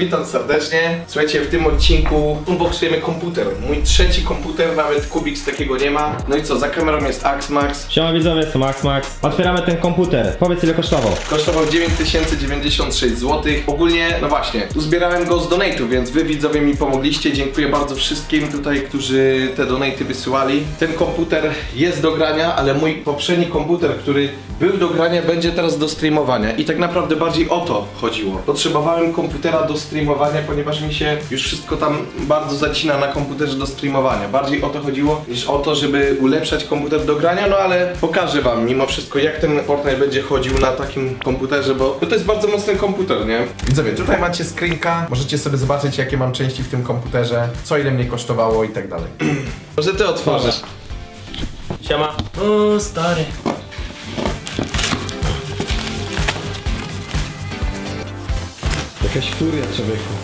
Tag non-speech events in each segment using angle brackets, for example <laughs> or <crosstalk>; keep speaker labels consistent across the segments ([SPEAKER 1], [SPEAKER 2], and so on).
[SPEAKER 1] witam serdecznie. Słuchajcie, w tym odcinku unboxujemy komputer. Mój trzeci komputer, nawet Kubix takiego nie ma. No i co, za kamerą jest Axmax.
[SPEAKER 2] Siema widzowie, jestem Max Max. Otwieramy ten komputer. Powiedz ile kosztował.
[SPEAKER 1] Kosztował 9096 zł. Ogólnie, no właśnie, uzbierałem go z donate'ów, więc wy widzowie mi pomogliście. Dziękuję bardzo wszystkim tutaj, którzy te donate'y wysyłali. Ten komputer jest do grania, ale mój poprzedni komputer, który był do grania, będzie teraz do streamowania. I tak naprawdę bardziej o to chodziło. Potrzebowałem komputera do streamowania, ponieważ mi się już wszystko tam bardzo zacina na komputerze do streamowania. Bardziej o to chodziło, niż o to, żeby ulepszać komputer do grania, no ale pokażę wam mimo wszystko, jak ten Fortnite będzie chodził na takim komputerze, bo to jest bardzo mocny komputer, nie? Widzowie, tutaj macie screenka, możecie sobie zobaczyć, jakie mam części w tym komputerze, co ile mnie kosztowało i tak dalej. <clears throat> Może ty otworzysz.
[SPEAKER 2] Siema. O, stary. Jakaś furia człowieku.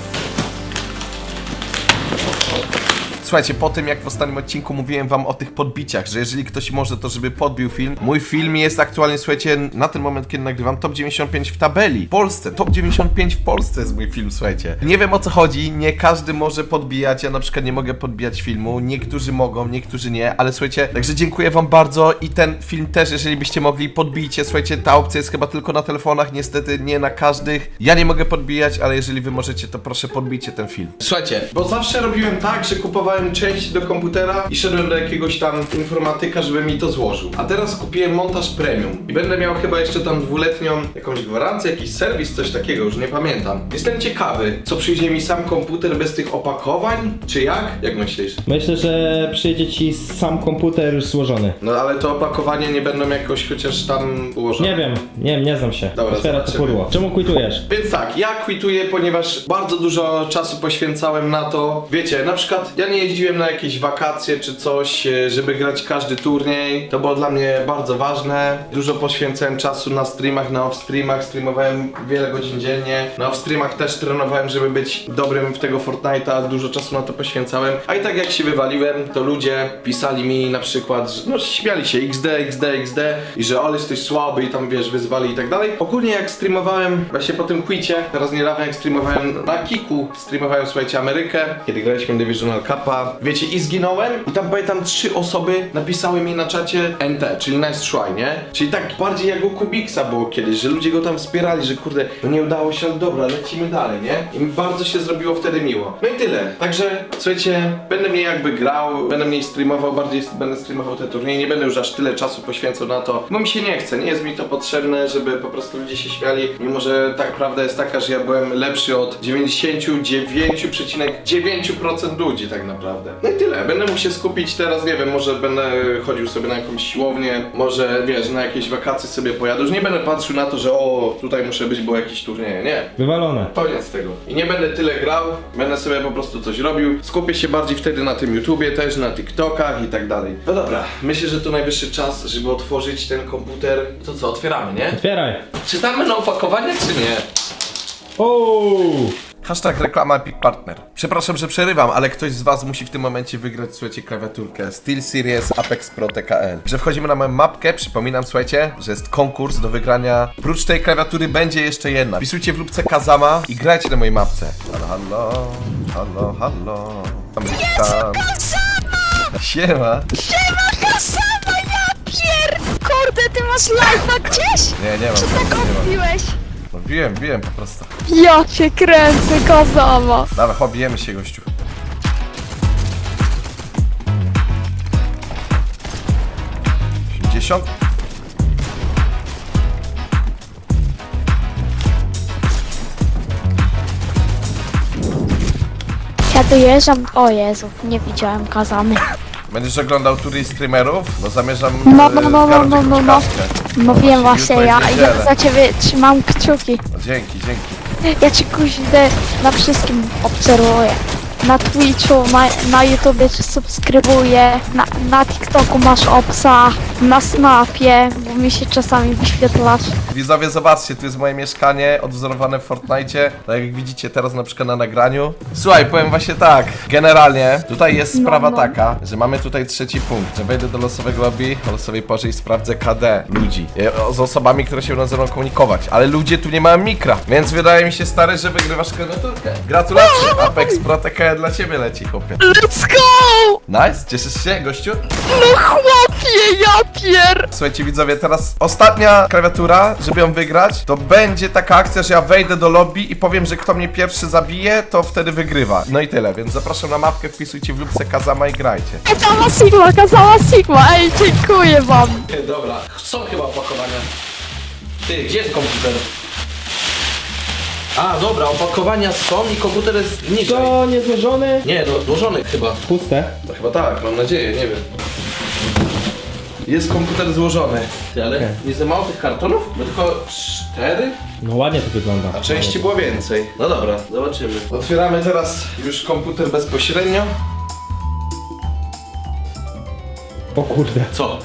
[SPEAKER 1] Słuchajcie, po tym jak w ostatnim odcinku mówiłem wam o tych podbiciach, że jeżeli ktoś może, to żeby podbił film. Mój film jest aktualnie, słuchajcie, na ten moment, kiedy nagrywam, top 95 w tabeli. W Polsce, top 95 w Polsce jest mój film, słuchajcie. Nie wiem o co chodzi, nie każdy może podbijać, ja na przykład nie mogę podbijać filmu, niektórzy mogą, niektórzy nie, ale słuchajcie, także dziękuję wam bardzo i ten film też, jeżeli byście mogli, podbijcie, słuchajcie, ta opcja jest chyba tylko na telefonach, niestety nie na każdych. Ja nie mogę podbijać, ale jeżeli wy możecie, to proszę podbijcie ten film. Słuchajcie, bo zawsze robiłem tak, że kupowałem część do komputera i szedłem do jakiegoś tam informatyka, żeby mi to złożył. A teraz kupiłem montaż premium i będę miał chyba jeszcze tam dwuletnią jakąś gwarancję, jakiś serwis, coś takiego, już nie pamiętam. Jestem ciekawy, co przyjdzie mi sam komputer bez tych opakowań, czy jak? Jak myślisz?
[SPEAKER 2] Myślę, że przyjdzie ci sam komputer już złożony.
[SPEAKER 1] No ale to opakowanie nie będą jakoś chociaż tam ułożone.
[SPEAKER 2] Nie wiem, nie wiem, nie znam się.
[SPEAKER 1] Dobra,
[SPEAKER 2] Otwiera to
[SPEAKER 1] zobaczymy.
[SPEAKER 2] pudło. Czemu quitujesz?
[SPEAKER 1] Więc tak, ja kwituję, ponieważ bardzo dużo czasu poświęcałem na to. Wiecie, na przykład ja nie jeździłem na jakieś wakacje czy coś, e, żeby grać każdy turniej. To było dla mnie bardzo ważne. Dużo poświęcałem czasu na streamach, na off-streamach. Streamowałem wiele godzin dziennie. Na off-streamach też trenowałem, żeby być dobrym w tego Fortnite'a. Dużo czasu na to poświęcałem. A i tak jak się wywaliłem, to ludzie pisali mi na przykład, że no śmiali się XD, XD, XD i że ale jesteś słaby i tam wiesz, wyzwali i tak dalej. Ogólnie jak streamowałem właśnie po tym quicie, teraz niedawno jak streamowałem na Kiku, streamowałem słuchajcie Amerykę, kiedy graliśmy Divisional Cupa, wiecie i zginąłem i tam pamiętam trzy osoby napisały mi na czacie NT, czyli nice try, nie? Czyli tak bardziej jak u Kubiksa było kiedyś, że ludzie go tam wspierali, że kurde, no nie udało się, ale dobra, lecimy dalej, nie? I mi bardzo się zrobiło wtedy miło. No i tyle. Także słuchajcie, będę mniej jakby grał, będę mniej streamował, bardziej będę streamował te turnieje, nie będę już aż tyle czasu poświęcał na to, bo mi się nie chce, nie jest mi to potrzebne, żeby po prostu ludzie się śmiali, mimo że tak prawda jest taka, że ja byłem lepszy od 99,9% ludzi tak naprawdę. No i tyle, będę mógł się skupić teraz, nie wiem, może będę chodził sobie na jakąś siłownię, może wiesz, na jakieś wakacje sobie pojadę, już nie będę patrzył na to, że o, tutaj muszę być, bo jakieś turnieje, nie.
[SPEAKER 2] Wywalone.
[SPEAKER 1] Koniec tego. I nie będę tyle grał, będę sobie po prostu coś robił. Skupię się bardziej wtedy na tym YouTubie też, na TikTokach i tak dalej. No dobra, myślę, że to najwyższy czas, żeby otworzyć ten komputer. To co, otwieramy, nie?
[SPEAKER 2] Otwieraj.
[SPEAKER 1] Czytamy na opakowanie, czy nie?
[SPEAKER 2] Ooo!
[SPEAKER 1] Hashtag reklama Epic Partner. Przepraszam, że przerywam, ale ktoś z was musi w tym momencie wygrać, słuchajcie, klawiaturkę SteelSeries Apex Pro TKL. Że wchodzimy na moją mapkę, przypominam, słuchajcie, że jest konkurs do wygrania. Prócz tej klawiatury będzie jeszcze jedna. Wpisujcie w lubce Kazama i grajcie na mojej mapce. Halo, halo, halo, halo. Tam tam. Siema.
[SPEAKER 3] Siema Kasama, ja pier... Kurde, ty masz live'a gdzieś?
[SPEAKER 1] Nie, nie mam.
[SPEAKER 3] Czy tak odbiłeś?
[SPEAKER 1] No, Biłem, biłem po prostu.
[SPEAKER 3] Ja cię kręcę, Kazama.
[SPEAKER 1] Dawaj, hobijemy się, gościu. Osiemdziesiąt.
[SPEAKER 3] Ja dojeżdżam... O Jezu, nie widziałem Kazamy.
[SPEAKER 1] Będziesz oglądał tury streamerów? Bo zamierzam
[SPEAKER 3] No,
[SPEAKER 1] e,
[SPEAKER 3] no, no, no, no, no, no. No wiem właśnie, ja, ja za ciebie trzymam kciuki.
[SPEAKER 1] No, dzięki, dzięki.
[SPEAKER 3] Ja ci kuźdę na wszystkim obserwuję. Na Twitchu, na, na YouTubie cię subskrybuję, na, na TikToku masz obsa, na Snapie, bo mi się czasami wyświetlasz.
[SPEAKER 1] Widzowie, zobaczcie, tu jest moje mieszkanie odwzorowane w Fortnite, tak jak widzicie teraz na przykład na nagraniu. Słuchaj, powiem właśnie tak, generalnie tutaj jest
[SPEAKER 3] No,
[SPEAKER 1] sprawa
[SPEAKER 3] no.
[SPEAKER 1] taka, że mamy tutaj trzeci punkt, że wejdę do losowego lobby, o losowej porze i sprawdzę KD ludzi, e, z osobami, które się będą ze mną komunikować, ale ludzie tu nie mają mikra, więc wydaje mi się stary, że wygrywasz klawiaturkę. Gratulacje, <laughs> Apex Pro Dla ciebie leci, chłopie.
[SPEAKER 3] Let's go!
[SPEAKER 1] Nice, cieszysz się, gościu?
[SPEAKER 3] No chłopie, ja pier...
[SPEAKER 1] Słuchajcie widzowie, teraz ostatnia klawiatura, żeby ją wygrać, to będzie taka akcja, że ja wejdę do lobby i powiem, że kto mnie pierwszy zabije, to wtedy wygrywa. No i tyle, więc zapraszam na mapkę, wpisujcie w lubce Kazama i grajcie.
[SPEAKER 3] Kazała Sigma, kazała Sigma, ej, dziękuję wam.
[SPEAKER 1] Dobra, są chyba opakowania. Ty, gdzie jest komputer? A, dobra, opakowania są i komputer jest niżej.
[SPEAKER 2] To niezłożony?
[SPEAKER 1] Nie, no, złożony chyba.
[SPEAKER 2] Puste.
[SPEAKER 1] No chyba tak, mam nadzieję, nie wiem. Jest komputer złożony. Ty, ale
[SPEAKER 2] Okej.
[SPEAKER 1] nie za mało tych kartonów? Bo tylko cztery?
[SPEAKER 2] No ładnie to wygląda.
[SPEAKER 1] A części było więcej. No dobra, zobaczymy. Otwieramy teraz już komputer bezpośrednio.
[SPEAKER 2] O kurde.
[SPEAKER 1] Co?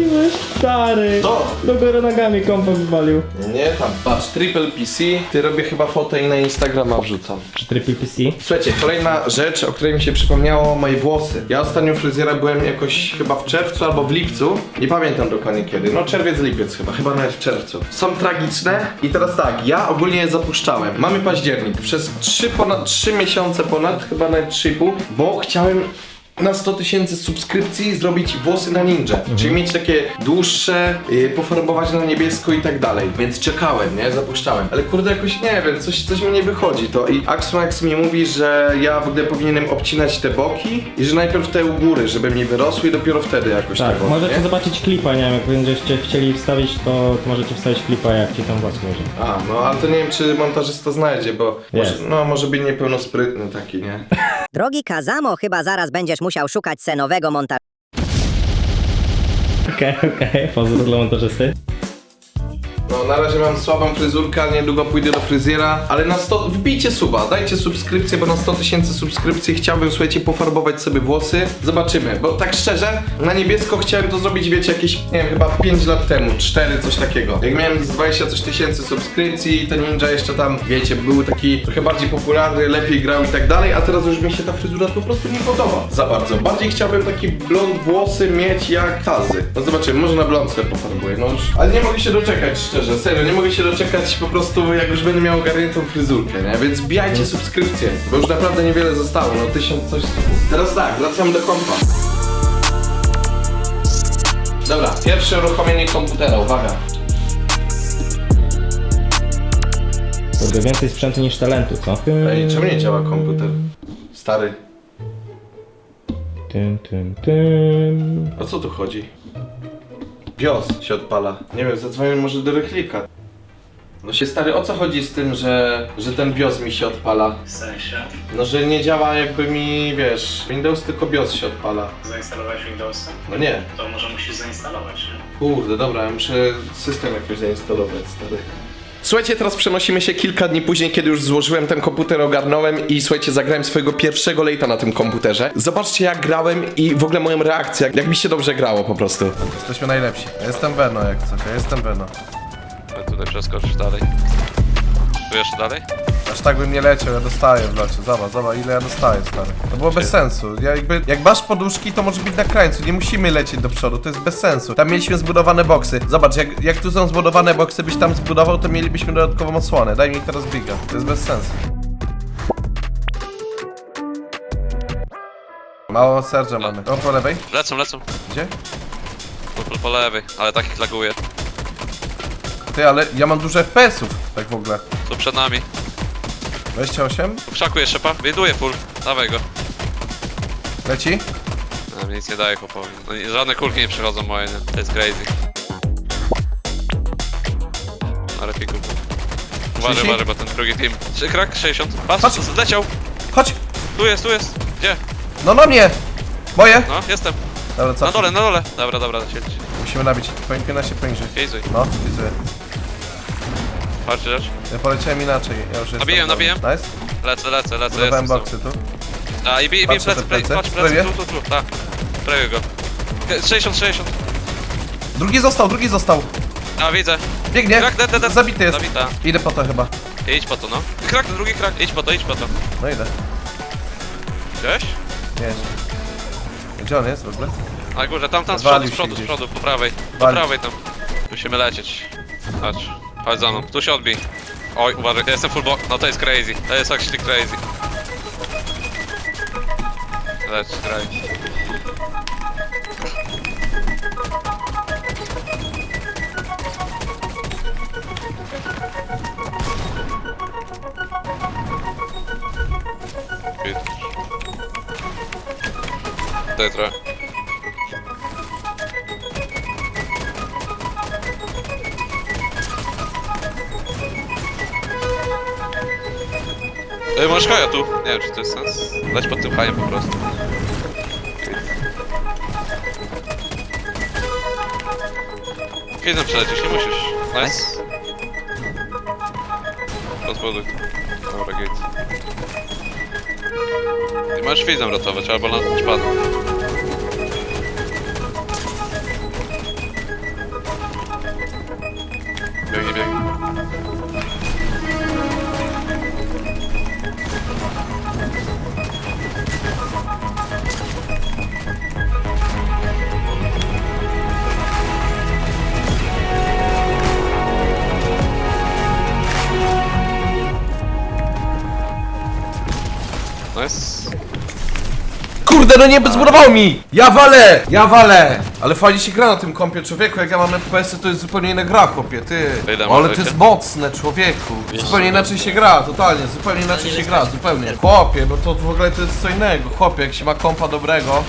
[SPEAKER 2] Co zrobiłeś? Stary.
[SPEAKER 1] To?
[SPEAKER 2] Do góry nogami kompa wywalił.
[SPEAKER 1] Nie tam. Patrz, triple PC. Ty robię chyba fotę i na Instagrama wrzucam.
[SPEAKER 2] Czy triple PC?
[SPEAKER 1] Słuchajcie, kolejna rzecz, o której mi się przypomniało, moje włosy. Ja ostatnio u fryzjera byłem jakoś chyba w czerwcu albo w lipcu. Nie pamiętam dokładnie kiedy. No czerwiec, lipiec chyba, chyba nawet w czerwcu. Są tragiczne i teraz tak, ja ogólnie je zapuszczałem. Mamy październik. Przez 3 ponad 3 miesiące ponad, chyba nawet 3,5, bo chciałem na 100 tysięcy subskrypcji zrobić włosy na ninja. Czyli mieć takie dłuższe, yy, pofarbować na niebiesko i tak dalej. Więc czekałem, nie? Zapuszczałem. Ale kurde jakoś nie wiem, coś, coś mi nie wychodzi to. I Axmax mi mówi, że ja w ogóle powinienem obcinać te boki i że najpierw te u góry, żeby mi wyrosły i dopiero wtedy jakoś
[SPEAKER 2] Tak, możecie
[SPEAKER 1] nie?
[SPEAKER 2] zobaczyć klipa, nie wiem, jak będziecie chcieli wstawić, to, możecie wstawić klipa, jak ci tam włos może.
[SPEAKER 1] A, no ale to nie wiem, czy montażysta znajdzie, bo może,
[SPEAKER 2] Jest.
[SPEAKER 1] no może być niepełnosprytny taki, nie? <laughs>
[SPEAKER 4] Drogi Kazamo, chyba zaraz będziesz musiał szukać se nowego montażu.
[SPEAKER 2] Okej, okej, pozdro dla montażysty.
[SPEAKER 1] No na razie mam słabą fryzurkę, niedługo pójdę do fryzjera, ale na 100, wbijcie suba, dajcie subskrypcję, bo na 100 tysięcy subskrypcji chciałbym, słuchajcie, pofarbować sobie włosy. Zobaczymy, bo tak szczerze, na niebiesko chciałem to zrobić, wiecie, jakieś, nie wiem, chyba 5 lat temu, 4, coś takiego. Jak miałem z 20 coś tysięcy subskrypcji, to Ninja jeszcze tam, wiecie, był taki trochę bardziej popularny, lepiej grał i tak dalej, a teraz już mi się ta fryzura po prostu nie podoba za bardzo. Bardziej chciałbym taki blond włosy mieć jak Tazy. No zobaczymy, może na blond sobie pofarbuję, no już. Ale nie mogę się doczekać, szczerze, serio, nie mogę się doczekać po prostu jak już będę miał ogarniętą fryzurkę, nie? Więc bijajcie subskrypcję, bo już naprawdę niewiele zostało, no tysiąc coś subów. Teraz tak, wracam do kompa. Dobra, pierwsze uruchomienie komputera, uwaga.
[SPEAKER 2] Kurde, więcej sprzętu niż talentu, co?
[SPEAKER 1] Ej, czemu nie działa komputer? Stary,
[SPEAKER 2] Tym, tym, tym.
[SPEAKER 1] o co tu chodzi? BIOS się odpala. Nie wiem, zadzwonię może do rychlika. No się stary, o co chodzi z tym, że, że ten BIOS mi się odpala?
[SPEAKER 5] W sensie,
[SPEAKER 1] No, że nie działa jakby mi, wiesz, Windows tylko BIOS się odpala.
[SPEAKER 5] zainstalowałeś Windowsa?
[SPEAKER 1] No nie.
[SPEAKER 5] To może musisz zainstalować, nie?
[SPEAKER 1] Kurde, dobra, ja muszę system jakoś zainstalować, stary. Słuchajcie, teraz przenosimy się kilka dni później, kiedy już złożyłem ten komputer, ogarnąłem i słuchajcie, zagrałem swojego pierwszego lejta na tym komputerze. Zobaczcie jak grałem i w ogóle moją reakcję, jak mi się dobrze grało po prostu. Jesteśmy najlepsi. Ja jestem Beno jak coś, ja jestem Beno.
[SPEAKER 6] A tutaj przeskoczysz dalej. Tu jeszcze dalej?
[SPEAKER 1] Aż tak bym nie leciał, ja dostaję w locie. Zobacz, zobacz ile ja dostaję, stary. To było bez sensu. Ja jakby, jak masz poduszki, to może być na krańcu. Nie musimy lecieć do przodu, to jest bez sensu. Tam mieliśmy zbudowane boksy. Zobacz, jak, jak tu są zbudowane boksy, byś tam zbudował, to mielibyśmy dodatkową osłonę. Daj mi teraz biga. To jest bez sensu. Mało serca mamy. O, po lewej?
[SPEAKER 6] Lecą, lecą.
[SPEAKER 1] Gdzie?
[SPEAKER 6] Po, po, po lewej, ale takich laguje.
[SPEAKER 1] Ty, ale ja mam dużo FPS-ów, tak w ogóle.
[SPEAKER 6] Tu przed nami.
[SPEAKER 1] 28?
[SPEAKER 6] W krzaku jest szepa. Wyjduje full. Dawaj go.
[SPEAKER 1] Leci?
[SPEAKER 6] Mi nic nie daje chłopowi. No, i żadne kulki nie przychodzą moje, nie? To jest crazy. Na repiku. Uważaj,
[SPEAKER 1] 30?
[SPEAKER 6] uważaj, bo ten drugi team. Krak? 60. Patrz,
[SPEAKER 1] Patrz.
[SPEAKER 6] leciał.
[SPEAKER 1] Chodź!
[SPEAKER 6] Tu jest, tu jest. Gdzie?
[SPEAKER 1] No na mnie! Moje!
[SPEAKER 6] No, jestem.
[SPEAKER 1] Dobra, co?
[SPEAKER 6] Na dole, na dole. Dobra, dobra, siedź.
[SPEAKER 1] Musimy nabić. 15 poniżej.
[SPEAKER 6] Gejzuj.
[SPEAKER 1] No, widzę.
[SPEAKER 6] Rzecz.
[SPEAKER 1] Ja poleciałem inaczej, ja już jestem. Dobry.
[SPEAKER 6] nabiłem.
[SPEAKER 1] Nice.
[SPEAKER 6] Lecę, lecę, lecę,
[SPEAKER 1] Budowałem
[SPEAKER 6] jestem.
[SPEAKER 1] boksy tu.
[SPEAKER 6] A i bij, bij
[SPEAKER 1] Patrzę
[SPEAKER 6] plecy,
[SPEAKER 1] te
[SPEAKER 6] plecy,
[SPEAKER 1] plecy.
[SPEAKER 6] patrz plecy,
[SPEAKER 1] Prawie?
[SPEAKER 6] tu, tu, tu, tak. Prawie go. 60, 60.
[SPEAKER 1] Drugi został, drugi został.
[SPEAKER 6] A, widzę.
[SPEAKER 1] Biegnie.
[SPEAKER 6] Krak, dead, dead, dead.
[SPEAKER 1] Zabity jest.
[SPEAKER 6] Zabita.
[SPEAKER 1] Idę po to chyba.
[SPEAKER 6] Idź po to, no. Krak, drugi krak, idź po to, idź po to.
[SPEAKER 1] No idę.
[SPEAKER 6] Widziałeś?
[SPEAKER 1] Nie. Gdzie on jest w ogóle?
[SPEAKER 6] Na górze, tam, tam, z
[SPEAKER 1] Walił
[SPEAKER 6] przodu, z
[SPEAKER 1] się
[SPEAKER 6] przodu, z
[SPEAKER 1] gdzieś.
[SPEAKER 6] przodu, po prawej. Po
[SPEAKER 1] Walił.
[SPEAKER 6] prawej tam. Musimy lecieć. Chodź, chodź za mną. Tu się odbij. Oj, uważaj, ja jestem full bo... No to jest crazy. To jest actually crazy. Leć, graj. Git. Ej, masz haja tu. Nie wiem, czy to jest sens. Leć pod tym hajem po prostu. Kiedy przelecisz, nie musisz. Nice. Rozbuduj. Dobra, gate. Nie możesz fizem ratować, albo na szpadę. Nice.
[SPEAKER 1] Kurde, no nie zbudował mi! Ja walę! Ja walę! Ale fajnie się gra na tym kompie, człowieku, jak ja mam FPS, to jest zupełnie inna gra, chłopie, ty.
[SPEAKER 6] Ile
[SPEAKER 1] Ale to jest mocne, człowieku. Zupełnie inaczej się gra, totalnie, zupełnie inaczej się gra, zupełnie. Chłopie, bo to w ogóle to jest co innego. Chłopie, jak się ma kompa dobrego,